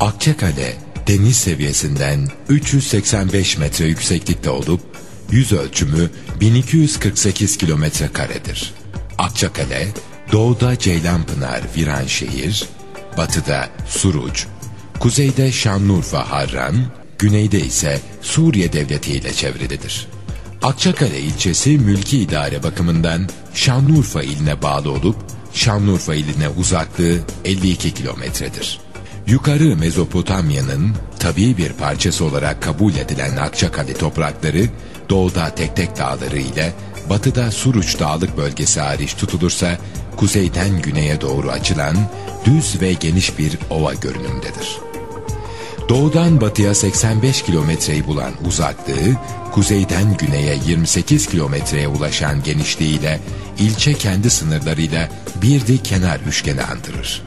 Akçakale deniz seviyesinden 385 metre yükseklikte olup yüz ölçümü 1248 kilometre karedir. Akçakale doğuda Ceylanpınar Viranşehir, batıda Suruç, kuzeyde Şanlıurfa Harran, güneyde ise Suriye Devleti ile çevrilidir. Akçakale ilçesi mülki idare bakımından Şanlıurfa iline bağlı olup Şanlıurfa iline uzaklığı 52 kilometredir. Yukarı Mezopotamya'nın tabii bir parçası olarak kabul edilen Akçakale toprakları doğuda Tek Tek Dağları ile batıda Suruç Dağlık bölgesi hariç tutulursa kuzeyden güneye doğru açılan düz ve geniş bir ova görünümdedir. Doğudan batıya 85 kilometreyi bulan uzaklığı, kuzeyden güneye 28 kilometreye ulaşan genişliğiyle ilçe kendi sınırlarıyla bir dik kenar üçgeni andırır.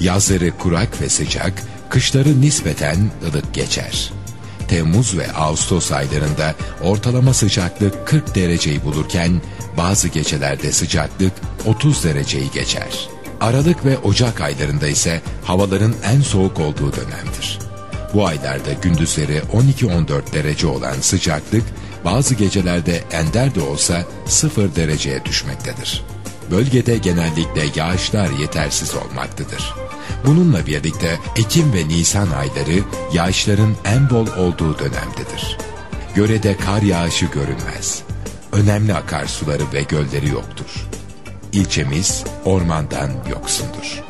Yazları kurak ve sıcak, kışları nispeten ılık geçer. Temmuz ve Ağustos aylarında ortalama sıcaklık 40 dereceyi bulurken bazı gecelerde sıcaklık 30 dereceyi geçer. Aralık ve Ocak aylarında ise havaların en soğuk olduğu dönemdir. Bu aylarda gündüzleri 12-14 derece olan sıcaklık bazı gecelerde ender de olsa 0 dereceye düşmektedir. Bölgede genellikle yağışlar yetersiz olmaktadır. Bununla birlikte Ekim ve Nisan ayları yağışların en bol olduğu dönemdedir. Görede kar yağışı görünmez. Önemli akarsuları ve gölleri yoktur. İlçemiz ormandan yoksundur.